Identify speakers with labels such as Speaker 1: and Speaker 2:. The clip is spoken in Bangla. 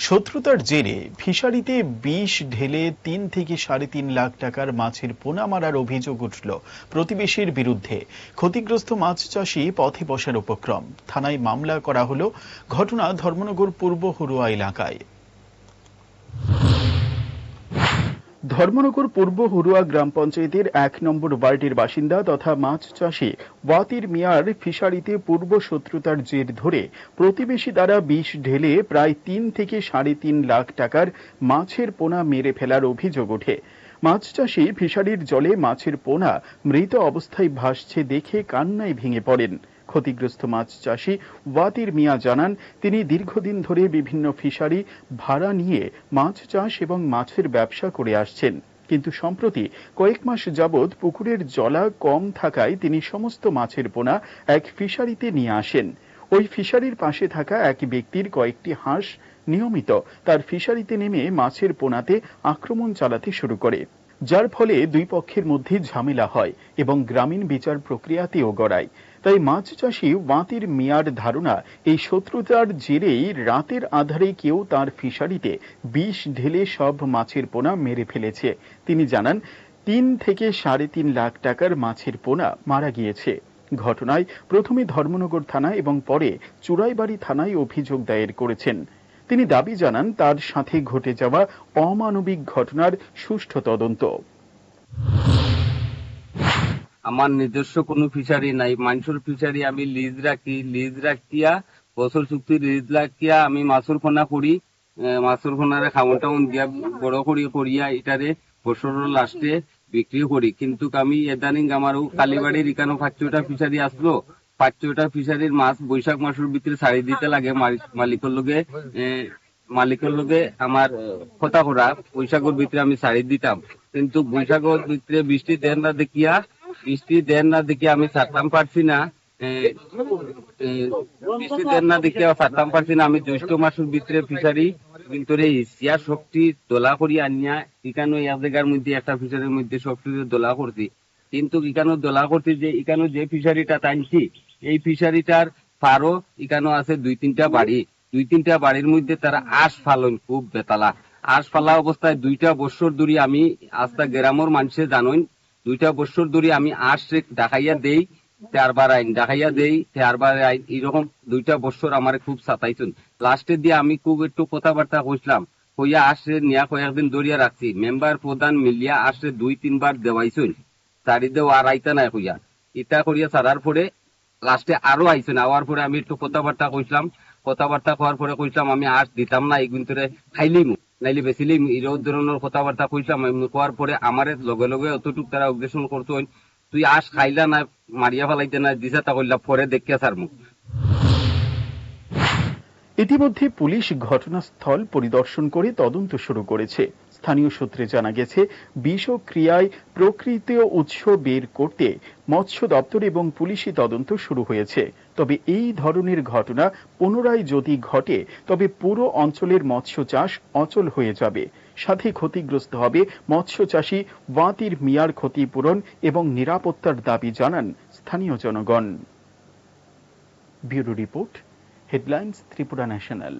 Speaker 1: শত্রুতার জেরে ফিশারিতে বিষ ঢেলে তিন থেকে সাড়ে তিন লাখ টাকার মাছের পোনা মারার অভিযোগ উঠল প্রতিবেশীর বিরুদ্ধে। ক্ষতিগ্রস্ত মাছ চাষি পথে বসার উপক্রম। থানায় মামলা করা হল। ঘটনা ধর্মনগর পূর্ব হরুয়া এলাকায়। ধর্মনগর পূর্ব হুরুয়া গ্রাম পঞ্চায়েতের এক নম্বর ওয়ার্ডের বাসিন্দা তথা মাছ চাষী ওয়াতির মিয়ার ফিশারিতে পূর্ব শত্রুতার জের ধরে প্রতিবেশী দ্বারা বিষ ঢেলে প্রায় তিন থেকে সাড়ে তিন লাখ টাকার মাছের পোনা মেরে ফেলার অভিযোগ ওঠে। মাছ চাষী ফিশারির জলে মাছের পোনা মৃত অবস্থায় ভাসছে দেখে কান্নায় ভেঙে পড়েন। ক্ষতিগ্রস্ত মাছ চাষী ওয়াতির মিয়া জানান, তিনি দীর্ঘদিন ধরে বিভিন্ন ফিশারি ভাড়া নিয়ে মাছ চাষ এবং মাছের ব্যবসা করে আসছেন। কিন্তু সম্প্রতি কয়েক মাস যাবৎ পুকুরের জলা কম থাকায় তিনি সমস্ত মাছের পোনা এক ফিশারিতে নিয়ে আসেন। ওই ফিশারির পাশে থাকা এক ব্যক্তির কয়েকটি হাঁস নিয়মিত তার ফিশারিতে নেমে মাছের পোনাতে আক্রমণ চালাতে শুরু করে। যার ফলে দুই পক্ষের মধ্যে ঝামেলা হয় এবং গ্রামীণ বিচার প্রক্রিয়াতেও গড়ায়। তাই মাছ চাষী ওয়াতির মিয়ার ধারণা, এই শত্রুতার জেরেই রাতের আধারে কেউ তার ফিশারিতে বিষ ঢেলে সব মাছের পোনা মেরে ফেলেছে। তিনি জানান, তিন থেকে সাড়ে তিন লাখ টাকার মাছের পোনা মারা গিয়েছে। ঘটনায় প্রথমে ধর্মনগর থানা এবং পরে চুরাইবাড়ি থানায় অভিযোগ দায়ের করেছেন। তিনি দাবি জানান, তার সাথে ঘটে যাওয়া অমানবিক ঘটনার সুষ্ঠু তদন্ত।
Speaker 2: আমার নিজস্ব কোনো ফিশারি নাই। মানুষের ফিশারি আমি লিজ রাখি। লিজ রাখিয়া বছর চুক্তি লিজ রাখিয়া আমি মাছুর খোনা করি। মাছুর খোনারে খাওয়ান টাউন দিয়া বড় করি, করিয়া এটারে বছরের লাস্টে বিক্রি করি। কিন্তু আমি এদানিং আমার কালীবাড়ির ইকানো পাঁচশোটা ফিশারি আসলো। পাঁচশোটা ফিশারির মাছ বৈশাখ মাসের ভিতরে ছাড়ি দিতে লাগে মালিক- মালিকের আহ, মালিকের লগে আমার কথা করা বৈশাখের ভিতরে আমি ছাড়ি দিতাম। কিন্তু বৈশাখের ভিতরে বৃষ্টি দেন না দেখিয়া বৃষ্টি দেন না দেখিয়া আমি ছাড়তাম পারছি না। বৃষ্টি দেন না দেখিয়া ছাড়তাম পারছি না। আমি জ্যৈষ্ঠ মাসের ভিতরে ফিশারি ভিতরে এশিয়া শক্তি দোলা করি আনিয়া ইকানো এক জায়গার মধ্যে একটা ফিশারির মধ্যে শক্তি দোলা করছি। কিন্তু ইকানো দোলা করছি যে ইকানো যে ফিশারিটা টানছি এই ফিশারিটার পারো ইকানো আছে দুই তিনটা বাড়ি। দুই তিনটা বাড়ির মধ্যে তারা আশ ফালন, খুব বেতালা। আশ ফালা অবস্থায় দুইটা বছর ধরে আমি আস্তা গ্রামের মানুষে জানোই দুইটা বছর ধরে আমি আশ দেখাইয়া দেই, চারবার আইন দেখাইয়া দেই, চারবার আইন এরকম দুইটা বছর আমার খুব সাতাইছুন। লাস্টে দিয়ে আমি খুব একটু কথাবার্তা কইছিলাম, কইয়া আসরে নিয়া কয়েকদিন দরিয়া রাখছি। মেম্বার প্রধান মিলিয়া আসরে দুই তিনবার দেওয়াইছুন দেও আর আইতা নাই কইয়া। ইটা করিয়া ছাড়ার পরে লাস্টে আরও আইছেন আওয়ার পরে আমি একটু কথাবার্তা কইছিলাম। কথাবার্তা করার পরে কইছিলাম, আমি আজ দিতাম না, এই গুন্তরে খাইলিম নাইলে বেশিলিম এরকম ধরনের কথাবার্তা কইছিলাম, আমি কোয়ার পরে আমার লগে লগে অতটুক তারা অগ্রেসন করতো তুই আস, খাইলা না, মারিয়া ফেলাইতে না, দিছা তা কইলা, পরে দেখিয়া সার মুখ।
Speaker 1: ইতিমধ্যে পুলিশ ঘটনাস্থল পরিদর্শন করে তদন্ত শুরু করেছে। স্থানীয় সূত্রে জানা গেছে বিষক্রিয়ায় প্রকৃত উৎস বের করতে মৎস্য দপ্তর এবং পুলিশি তদন্ত শুরু হয়েছে। তবে এই ধরনের ঘটনা পুনরায় যদি ঘটে, তবে পুরো অঞ্চলের মৎস্য চাষ অচল হয়ে যাবে। সাথে ক্ষতিগ্রস্ত হবে মৎস্য চাষী ওয়াতির মিয়ার ক্ষতিপূরণ এবং নিরাপত্তার দাবি জানান স্থানীয় জনগণ। Bureau report, headlines, Tripura national.